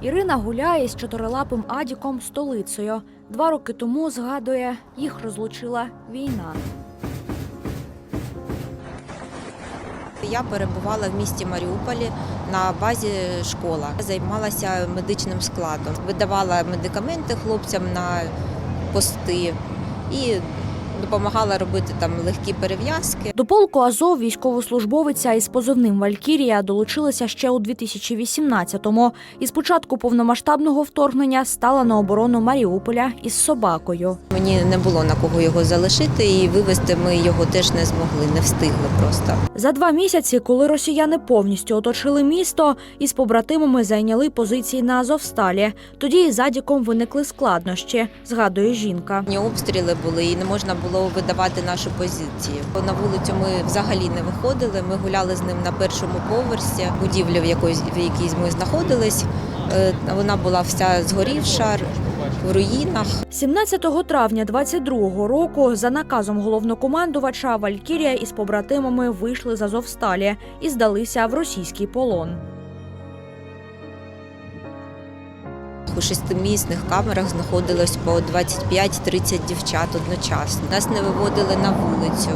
Ірина гуляє з чотирилапим Адіком столицею. Два роки тому згадує, їх розлучила війна. Я перебувала в місті Маріуполі на базі школа. Займалася медичним складом, видавала медикаменти хлопцям на пости і допомагала робити там легкі перев'язки. До полку Азов військовослужбовиця із позивним Валькірія долучилася ще у 2018-му і з початку повномасштабного вторгнення стала на оборону Маріуполя із собакою. Мені не було на кого його залишити, і вивезти ми його теж не змогли, не встигли просто. За два місяці, коли росіяни повністю оточили місто, із побратимами зайняли позиції на Азовсталі. Тоді із Адіком виникли складнощі, згадує жінка. Ні обстріли були, і не можна було видавати нашу позицію. На вулицю ми взагалі не виходили. Ми гуляли з ним на першому поверсі. Якої в якій ми знаходились, е, вона була вся згорівша в руїнах. 17 травня 22-го року за наказом головнокомандувача Валькірія із побратимами вийшли з Азовсталі і здалися в російський полон. У шестимісних камерах знаходилось по 25-30 дівчат одночасно. Нас не виводили на вулицю.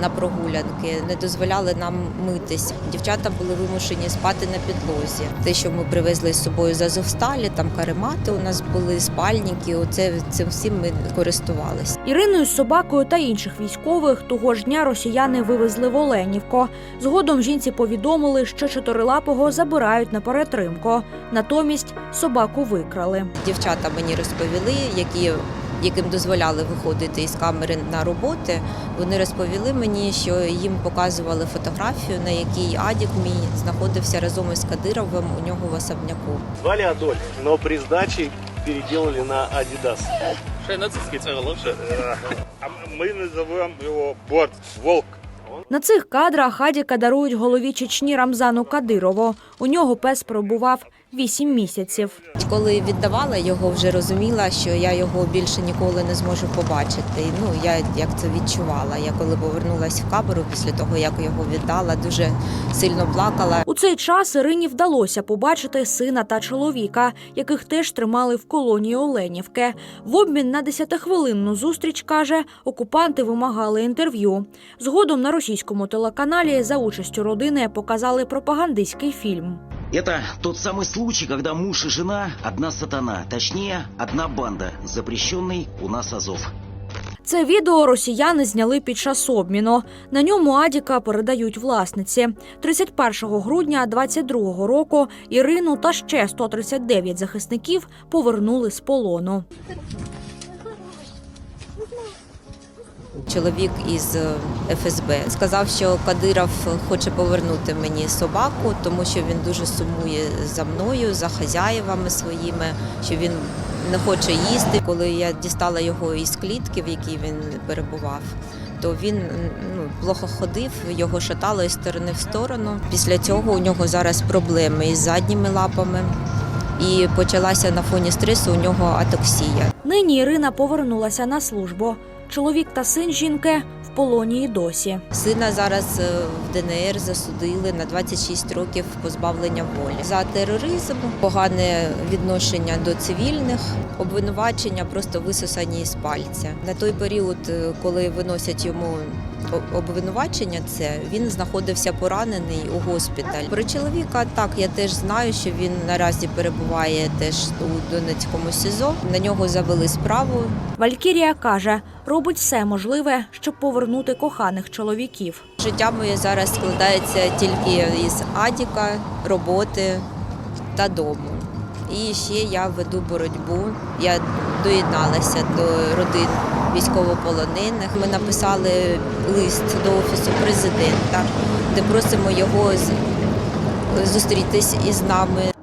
На прогулянки не дозволяли нам митись. Дівчата були вимушені спати на підлозі. Те, що ми привезли з собою з Азовсталі, там каремати у нас були спальники. Оце цим всім ми користувалися. Іриною з собакою та інших військових того ж дня росіяни вивезли в Оленівко. Згодом жінці повідомили, що чотирилапого забирають на перетримку. Натомість собаку викрали. Дівчата мені розповіли, які яким дозволяли виходити із камери на роботи. Вони розповіли мені, що їм показували фотографію, на якій Адік мій знаходився разом із Кадировим у нього в особняку. Звали Адольф, но при сдаче переделали на й нацистський це лучше. А мы называем его Борт, Волк. На цих кадрах Адіка дарують голові Чечні Рамзану Кадирову. У нього пес пробував вісім місяців. Коли віддавала його, вже розуміла, що я його більше ніколи не зможу побачити. Ну я як це відчувала. Я коли повернулася в камеру після того, як його віддала, дуже сильно плакала. У цей час Ірині вдалося побачити сина та чоловіка, яких теж тримали в колонії Оленівки. В обмін на 10-хвилинну зустріч каже, окупанти вимагали інтерв'ю. Згодом на російському телеканалі за участю родини показали пропагандистський фільм. Это тот самый случай, когда муж и жена – одна сатана, точнее, одна банда, запрещенный у нас Азов. Це відео росіяни зняли під час обміну. На ньому Адіка передають власниці. 31 грудня 22 року Ірину та ще 139 захисників повернули з полону. Чоловік із е, ФСБ сказав, що Кадиров хоче повернути мені собаку, тому що він дуже сумує за мною, за хазяєвами своїми, що він не хоче їсти. Коли я дістала його із клітки, в якій він перебував. То він ну, плохо ходив, його шатало із сторони в сторону. Після цього у нього зараз проблеми із задніми лапами, і почалася на фоні стресу у нього атоксія. Нині Ірина повернулася на службу. Чоловік та син жінки в полоні й досі. Сина зараз е, в ДНР засудили на 26 років позбавлення волі за тероризм, погане відношення до цивільних, обвинувачення просто висосані з пальця. На той період, е, коли виносять йому обвинувачення, це він знаходився поранений у госпіталі. Про чоловіка так я теж знаю, що він наразі перебуває теж у Донецькому СІЗО. На нього завели справу. Валькірія каже, робить все можливе, щоб повернути коханих чоловіків. Життя моє зараз складається тільки із адіка, роботи та дому. І ще я веду боротьбу. Я доєдналася до родин військовополонених. Ми написали лист до офісу президента, де просимо його зустрітись із нами.